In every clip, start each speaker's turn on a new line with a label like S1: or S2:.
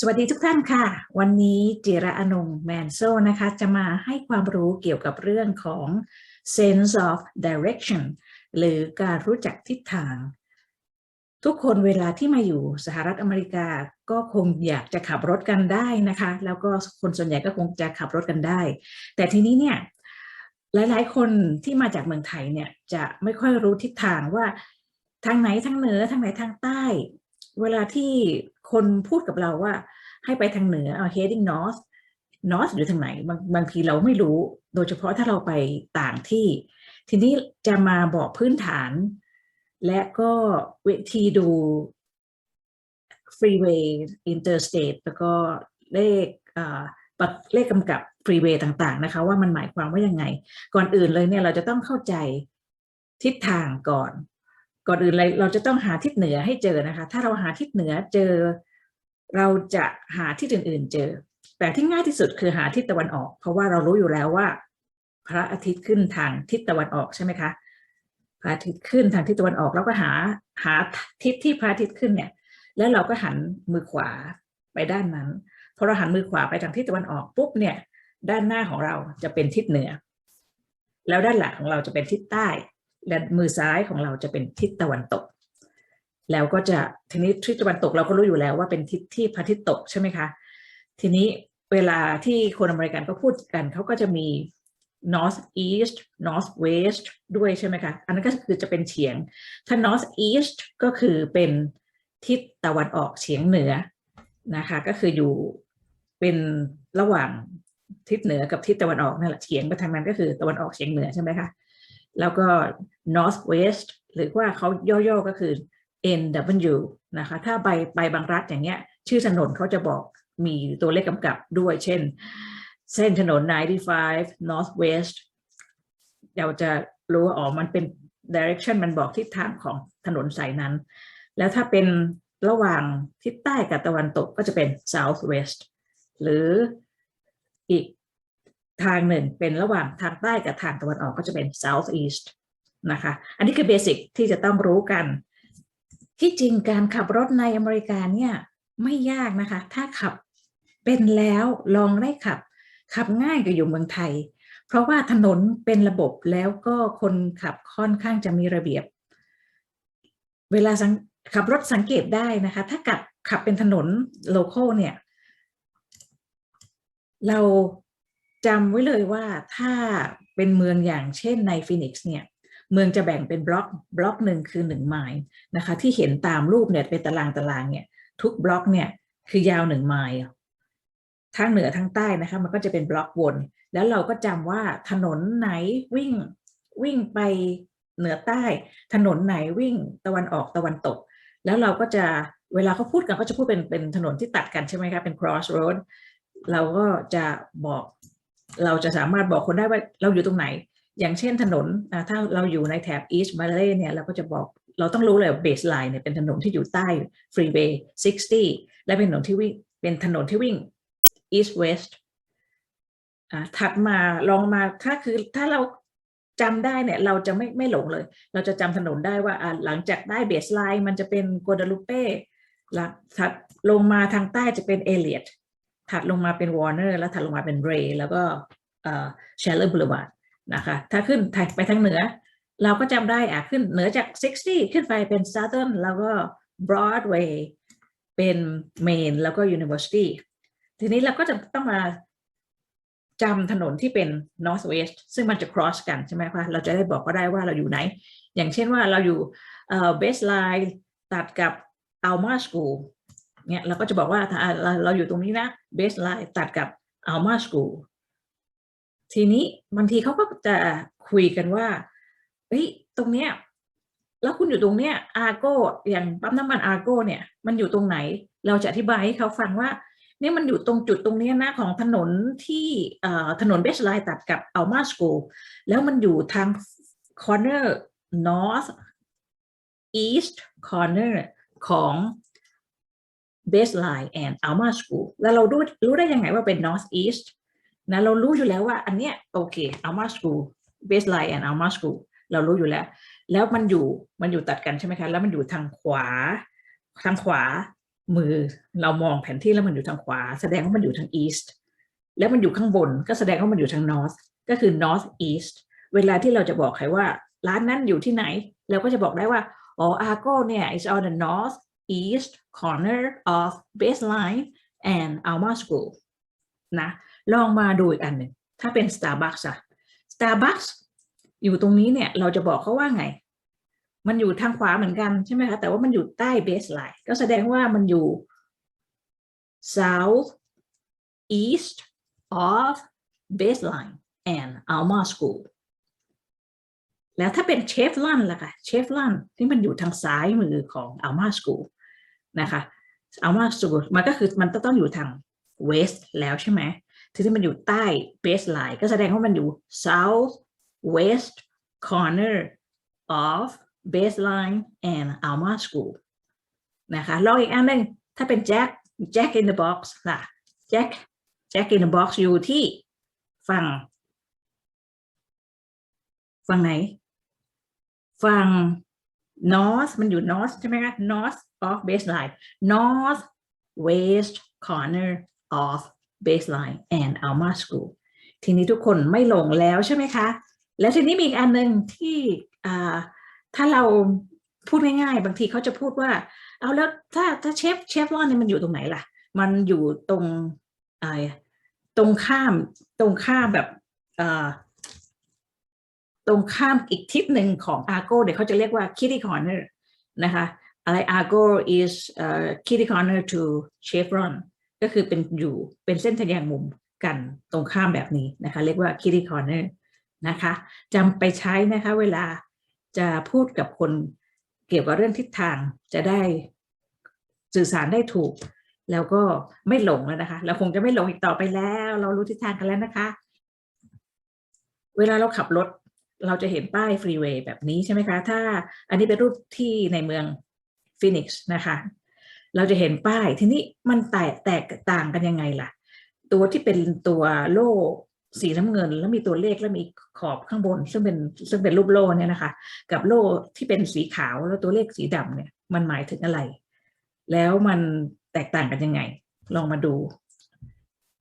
S1: สวัสดีทุกท่านค่ะ วันนี้จิระอนงแมนโซนะคะจะมาให้ความรู้เกี่ยวกับเรื่องของ sense of direction หรือการรู้จักทิศทาง ทุกคนเวลาที่มาอยู่สหรัฐอเมริกาก็คงอยากจะขับรถกันได้นะคะ แล้วก็คนส่วนใหญ่ก็คงจะขับรถกันได้ แต่ทีนี้เนี่ยหลาย ๆ คนที่มาจากเมืองไทยเนี่ยจะไม่ค่อยรู้ทิศทางว่าทางไหนทางเหนือทางไหนทางใต้ เวลาที่คนพูดกับเราว่า ให้ไปทางเหนือเอา heading north north หรือทางไหนบางบางทีเราไม่รู้ โดยเฉพาะถ้าเราไปต่างที่ ทีนี้จะมาบอกพื้นฐาน และก็วิธีดู freeway interstate แล้วก็เลขอ่าปักเลขกำกับ freeway ต่างๆนะคะว่ามันหมายความว่ายังไง ก่อนอื่นเลยเนี่ยเราจะต้องเข้าใจทิศทางก่อน ก่อนอื่นเลยเราจะต้องหาทิศเหนือให้เจอนะคะ ถ้าเราหาทิศเหนือเจอ เราจะหาทิศอื่น ๆ เจอ แต่ที่ง่ายที่สุดคือหาทิศตะวันออก เพราะว่าเรารู้อยู่แล้วว่า พระอาทิตย์ขึ้นทางทิศตะวันออกใช่ไหมคะพระอาทิตย์ขึ้นทางทิศตะวันออกแล้วก็หาหาทิศที่พระอาทิตย์ขึ้นเนี่ย แล้วเราก็หันมือขวาไปด้านนั้นพอเราหันมือขวาไปทางทิศตะวันออกปุ๊บเนี่ย ด้านหน้าของเราจะเป็นทิศเหนือ แล้วด้านหลังของเราจะเป็นทิศใต้ และมือซ้ายของเราจะเป็นทิศตะวันตก แล้วก็จะทีนี้ทิศตะวันตกเราก็รู้อยู่แล้วว่าเป็นทิศที่พระอาทิตย์ตกใช่ไหมคะ ทีนี้เวลาที่คนอเมริกันก็พูดกันเขาก็จะมี north east north west ด้วยใช่ไหมคะ อันนั้นก็คือจะเป็นเฉียง ถ้า north east ก็คือเป็นทิศตะวันออกเฉียงเหนือนะคะ ก็คืออยู่เป็นระหว่างทิศเหนือกับทิศตะวันออกนั่นแหละเฉียงไปทางนั้นก็คือตะวันออกเฉียงเหนือใช่ไหมคะ แล้วก็ north west หรือว่าเขาย่อๆก็คือ NW นะคะ ถ้าไปไปบางรัฐอย่างเงี้ย ชื่อถนนเขาจะบอกมีตัวเลขกำกับด้วย เช่น เส้นถนน 95 North West เราจะรู้ว่าอ๋อมันเป็น direction มันบอกทิศทางของถนนสายนั้น แล้วถ้าเป็นระหว่างทิศใต้กับตะวันตกก็จะเป็น South West หรืออีก ทางหนึ่งเป็นระหว่างทางใต้กับทางตะวันออกก็จะเป็น South East นะคะ อันนี้คือเบสิกที่จะต้องรู้กัน ที่จริงการขับรถในอเมริกาเนี่ยไม่ยากนะคะ ถ้าขับเป็นแล้วลองได้ขับ ขับง่ายกว่าอยู่เมืองไทย เพราะว่าถนนเป็นระบบแล้วก็คนขับค่อนข้างจะมีระเบียบ เวลาขับรถสังเกตได้นะคะ ถ้าขับขับเป็นถนนโลโก้เนี่ย เรา จำไว้เลยว่าถ้าเป็นเมืองอย่างเช่นในฟินิกซ์เนี่ยเมืองจะแบ่งเป็นบล็อกบล็อกหนึ่งคือหนึ่งไมล์นะคะที่เห็นตามรูปเนี่ยเป็นตารางตารางเนี่ยทุกบล็อกเนี่ยคือยาวหนึ่งไมล์ทั้งเหนือทั้งใต้นะคะมันก็จะเป็นบล็อกวน แล้วเราก็จำว่าถนนไหนวิ่งวิ่งไปเหนือใต้ ถนนไหนวิ่งตะวันออกตะวันตก แล้วเราก็จะเวลาเขาพูดกันก็จะพูดเป็นเป็นถนนที่ตัดกันใช่ไหมคะเป็น cross road เราก็จะบอก เราจะสามารถบอกคนได้ว่าเราอยู่ตรงไหน อย่างเช่นถนนถ้าเราอยู่ในแถบ East Valley เนี่ยเราก็จะบอกเราต้องรู้เลย baseline เนี่ยเป็นถนนที่อยู่ใต้ freeway 60 และเป็นถนนที่วิ่งเป็นถนนที่วิ่ง east west ถัดมาลองมาถ้าคือถ้าเราจำได้เนี่ยเราจะไม่ไม่หลงเลย เราจะจำถนนได้ว่าหลังจากได้เบสไลน์มันจะเป็นโกดาลูเป้หลังถัดลงมาทางใต้จะเป็นเอเลียต ถัดลงมาเป็นวอร์เนอร์แล้วถัดลงมาเป็นเรย์แล้วก็เอ่อเชลเลอร์บลูวาร์ดนะคะถ้าขึ้นไปทางเหนือ เราก็จำได้อะขึ้นเหนือจาก 60 ขึ้นไปเป็น Southern แล้วก็ Broadway เป็น Main แล้วก็ University ทีนี้เราก็จะต้องมาจำถนนที่เป็น north west ซึ่งมันจะ cross กันใช่ไหมคะเราจะได้บอกก็ได้ว่าเราอยู่ไหน อย่างเช่นว่าเราอยู่เอ่อ baseline ตัดกับ Alma School เนี่ยเราก็จะบอกว่าถ้าเราเราอยู่ตรงนี้นะ baseline ตัดกับ Alma School ทีนี้บางทีเขาก็จะคุยกันว่าเฮ้ยตรงเนี้ยแล้วคุณอยู่ตรงเนี้ยอาโกอย่างปั๊มน้ำมันอาโกเนี่ย มันอยู่ตรงไหน เราจะอธิบายให้เขาฟังว่าเนี่ยมันอยู่ตรงจุดตรงนี้นะของถนนที่ถนนเบสไลน์ตัดกับอัลมาสโกแล้วมันอยู่ทางคอร์เนอร์ north east corner ของ baseline and alma school แล้วเรารู้รู้ได้ยังไงว่าเป็น north east นะเรารู้อยู่แล้วว่าอันเนี้ยโอเค alma school baseline and alma school เรารู้อยู่แล้ว แล้วมันอยู่มันอยู่ตัดกันใช่ไหมคะ แล้วมันอยู่ทางขวา ทางขวามือเรามองแผนที่แล้วมันอยู่ทางขวา แสดงว่ามันอยู่ทาง east แล้วมันอยู่ข้างบนก็แสดงว่ามันอยู่ทาง north ก็คือ north east เวลาที่เราจะบอกใครว่าร้านนั้นอยู่ที่ไหน เราก็จะบอกได้ว่าอ๋อ Argo เนี่ย is on the north east corner of baseline and Alma School นะลองมาดูอีกอันหนึ่งถ้าเป็น Starbucks อะ Starbucks อยู่ตรงนี้เนี่ยเราจะบอกเขาว่าไง มันอยู่ทางขวาเหมือนกันใช่ไหมคะ แต่ว่ามันอยู่ใต้ baseline ก็แสดงว่ามันอยู่ south east of baseline and Alma School แล้วถ้าเป็นเชฟลันล่ะคะเชฟลันที่มันอยู่ทางซ้ายมือของ Alma School นะคะเอาว่าสูตรมันก็คือมันต้องอยู่ทางเวสต์แล้วใช่ไหมทีที่มันอยู่ใต้เบสไลน์ก็แสดงว่ามันอยู่ south west corner of baseline and Alma School นะคะลองอีกอันหนึ่งถ้าเป็น Jack Jack in the box ล่ะ Jack Jack in the box อยู่ที่ฝั่งฝั่งไหน ฝั่ง north มันอยู่ north ใช่ไหมคะ north of baseline north west corner of baseline and Alma School ทีนี้ทุกคนไม่หลงแล้วใช่ไหมคะ แล้วทีนี้มีอีกอันหนึ่งที่ถ้าเราพูดง่ายๆ บางทีเขาจะพูดว่า เอาแล้วถ้าถ้าเชฟเชฟรอนเนี่ยมันอยู่ตรงไหนล่ะ มันอยู่ตรงตรงข้ามตรงข้ามแบบตรงข้ามอีกทิศหนึ่งของ Argo เดี๋ยวเขาจะเรียกว่า kitty corner นะคะ อะไร Argo is uh, kitty corner to chevron ก็คือเป็นอยู่เป็นเส้นทะแยงมุมกันตรงข้ามแบบนี้นะคะ เรียกว่า kitty corner นะคะจำไปใช้นะคะเวลาจะพูดกับคนเกี่ยวกับเรื่องทิศทางจะได้สื่อสารได้ถูก แล้วก็ไม่หลงแล้วนะคะ เราคงจะไม่หลงอีกต่อไปแล้ว เรารู้ทิศทางกันแล้วนะคะ เวลาเราขับรถเราจะเห็นป้ายฟรีเวย์แบบนี้ใช่ไหมคะ ถ้าอันนี้เป็นรูปที่ในเมือง ฟินิกส์นะคะเราจะเห็นป้ายทีนี้มันแตกแตกต่างกันยังไงล่ะ ตัวที่เป็นตัวโล่สีน้ำเงิน แล้วมีตัวเลขแล้วมีขอบข้างบน ซึ่งเป็นซึ่งเป็นรูปโล่เนี่ยนะคะ กับโล่ที่เป็นสีขาวแล้วตัวเลขสีดำเนี่ย มันหมายถึงอะไร แล้วมันแตกต่างกันยังไง ลองมาดู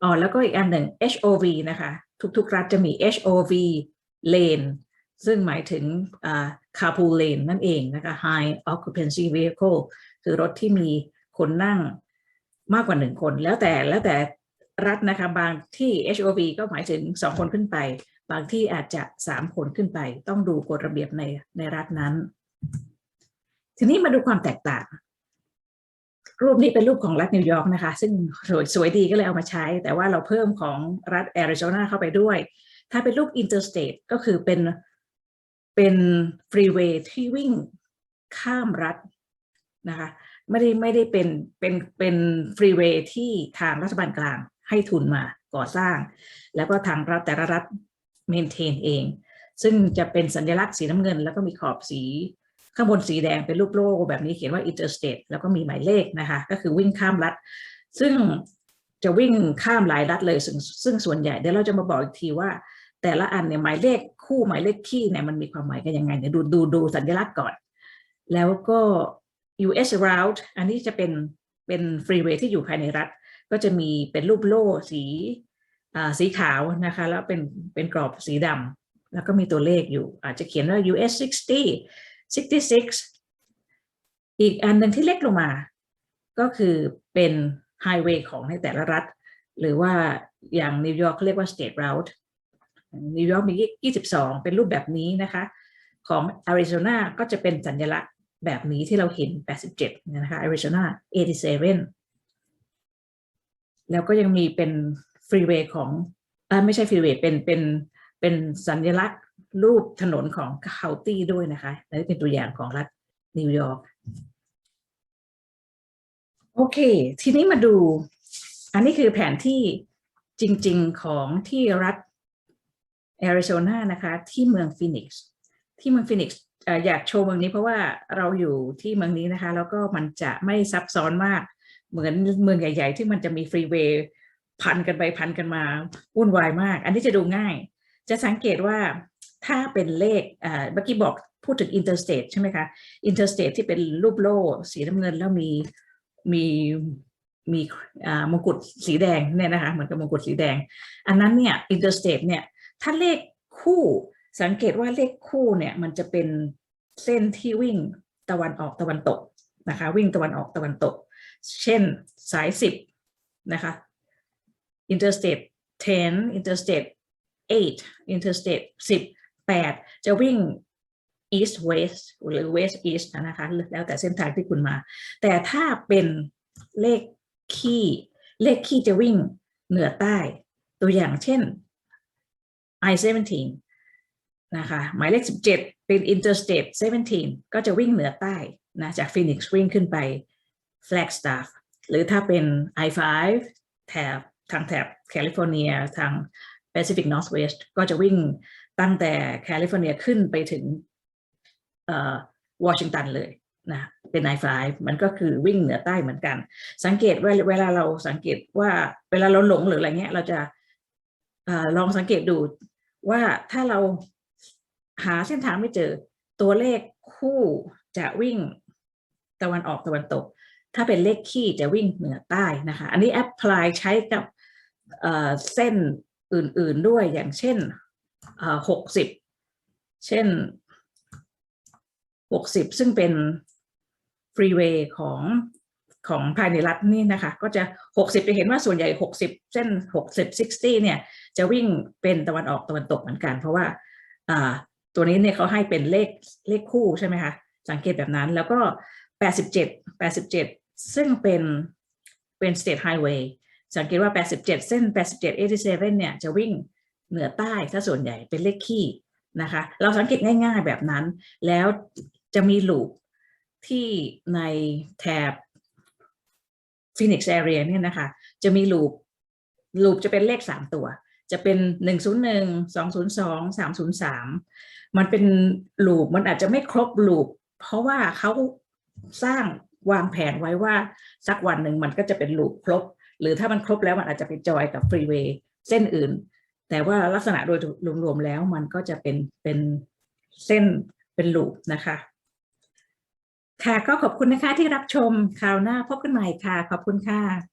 S1: อ๋อแล้วก็อีกอันหนึ่ง HOV นะคะ ทุกๆรัฐจะมี HOV lane ซึ่งหมายถึง carpool lane นั่นเองนะคะ High Occupancy Vehicle คือรถที่มีคนนั่งมากกว่าหนึ่งคน แล้วแต่แล้วแต่รัฐนะคะบางที่ HOV ก็หมายถึงสองคนขึ้นไป บางที่อาจจะสามคนขึ้นไป ต้องดูกฎระเบียบในในรัฐนั้น ทีนี้มาดูความแตกต่าง รูปนี้เป็นรูปของรัฐนิวยอร์กนะคะ ซึ่งสวยสวยดีก็เลยเอามาใช้ แต่ว่าเราเพิ่มของรัฐแอริโซนาเข้าไปด้วย ถ้าเป็นรูปอินเตอร์สเตทก็คือเป็น เป็นฟรีเวย์ที่วิ่งข้ามรัฐนะคะไม่ได้ไม่ได้เป็นเป็นเป็นฟรีเวย์ที่ทางรัฐบาลกลางให้ทุนมาก่อสร้าง แล้วก็ทางรัฐแต่ละรัฐเมนเทนเอง ซึ่งจะเป็นสัญลักษณ์สีน้ำเงิน แล้วก็มีขอบสีข้างบนสีแดงเป็นรูปโลกแบบนี้เขียนว่า interstate แล้วก็มีหมายเลขนะคะ ก็คือวิ่งข้ามรัฐ ซึ่งจะวิ่งข้ามหลายรัฐเลยซึ่งซึ่งส่วนใหญ่เดี๋ยวเราจะมาบอกอีกทีว่า แต่ละอันเนี่ยหมายเลข คู่หมายเลขขี้เนี่ยมันมีความหมายกันยังไงเนี่ยดูดูดูสัญลักษณ์ก่อน แล้วก็ US route อันนี้จะเป็นเป็นฟรีเวย์ที่อยู่ภายในรัฐ ก็จะมีเป็นรูปโล่สีอ่าสีขาวนะคะ แล้วเป็นเป็นกรอบสีดำแล้วก็มีตัวเลขอยู่ อาจจะเขียนว่า US 60 66 อีกอันหนึ่งที่เล็กลงมา ก็คือเป็นไฮเวย์ของในแต่ละรัฐ หรือว่าอย่างนิวยอร์กเขาเรียกว่า state route นิวยอร์กมี 22 เป็นรูปแบบนี้นะคะ ของอาริโซนาก็จะเป็นสัญลักษณ์แบบนี้ที่เราเห็น 87 นะคะอาริโซนา87 แล้วก็ยังมีเป็นฟรีเวย์ของอไม่ใช่ฟรีเวย์เป็นเป็นเป็นสัญลักษณ์รูปถนนของเคาตี้ด้วยนะคะและเป็นตัวอย่างของรัฐนิวยอร์กโอเค ทีนี้มาดู อันนี้คือแผนที่จริง ๆ ของที่รัฐ แอริโซนานะคะ ที่เมืองฟินิกซ์ที่เมืองฟินิกซ์อยากโชว์เมืองนี้เพราะว่าเราอยู่ที่เมืองนี้นะคะ แล้วก็มันจะไม่ซับซ้อนมาก เหมือนเมืองใหญ่ ๆ ที่มันจะมีฟรีเวย์พันกันไปพันกันมาวุ่นวายมาก อันนี้จะดูง่าย จะสังเกตว่าถ้าเป็นเลขเมื่อกี้บอกพูดถึงอินเตอร์สเตทใช่ไหมคะอินเตอร์สเตทที่เป็นรูปโล่สีน้ำเงินแล้วมีมีมีมงกุฎสีแดงเนี่ยนะคะเหมือนกับมงกุฎสีแดง อันนั้นเนี่ย interstate เนี่ย ถ้าเลขคู่ สังเกตว่าเลขคู่เนี่ยมันจะเป็นเส้นที่วิ่งตะวันออกตะวันตกนะคะวิ่งตะวันออกตะวันตก เช่นสายสิบนะคะ interstate 10 interstate 8 interstate 10 8 จะวิ่ง east west หรือ west east นะคะแล้วแต่เส้นทางที่คุณมา แต่ถ้าเป็นเลขคี่ เลขคี่จะวิ่งเหนือใต้ ตัวอย่างเช่น I-17 นะคะหมายเลข 17 เป็น interstate 17 ก็จะวิ่งเหนือใต้นะจากฟินิกซ์วิ่งขึ้นไป Flagstaff หรือถ้าเป็น I-5 แถบทางแถบแคลิฟอร์เนียทาง Pacific Northwest ก็จะวิ่งตั้งแต่แคลิฟอร์เนียขึ้นไปถึงวอชิงตันเลยนะเป็น I-5 มันก็คือวิ่งเหนือใต้เหมือนกัน สังเกตวลาเวลาเราสังเกตว่าเวลาเราหลงหรืออะไรเงี้ยเราจะอลองสังเกตดู ว่าถ้าเราหาเส้นทางไม่เจอ ตัวเลขคู่จะวิ่งตะวันออกตะวันตก ถ้าเป็นเลขคี่จะวิ่งเหนือใต้นะคะ อันนี้แอพพลายใช้กับเอ่อเส้นอื่นๆด้วยอย่างเช่นหกสิบเช่นหกสิบซึ่งเป็นฟรีเวย์ของ ของภายในรัฐนี่นะคะ ก็จะหกสิบจะเห็นว่าส่วนใหญ่หกสิบเส้นหกสิบซิกตี้เนี่ย จะวิ่งเป็นตะวันออกตะวันตกเหมือนกัน เพราะว่าอ่าตัวนี้เนี่ยเขาให้เป็นเลขเลขคู่ใช่ไหมคะ สังเกตแบบนั้นแล้วก็ 87 87 ซึ่งเป็นเป็น state highway สังเกตว่า 87 เส้น 87 87 เนี่ยจะวิ่งเหนือใต้ถ้าส่วนใหญ่เป็นเลขคี่นะคะ เราสังเกตง่ายๆแบบนั้น แล้วจะมีลูปที่ในแถบ Phoenix area เนี่ยนะคะ จะมีลูปลูปจะเป็นเลข3ตัว จะเป็น101 202 303มันเป็นลูปมันอาจจะไม่ครบลูปเพราะว่าเขาสร้างวางแผนไว้ว่าสักวันหนึ่งมันก็จะเป็นลูปครบ หรือถ้ามันครบแล้วมันอาจจะไปจอยกับฟรีเวย์เส้นอื่น แต่ว่าลักษณะโดยรวมๆแล้วมันก็จะเป็นเป็นเส้นเป็นลูปนะคะ ค่ะก็ขอบคุณนะคะที่รับชมคราวหน้าพบกันใหม่ค่ะ ขอบคุณค่ะ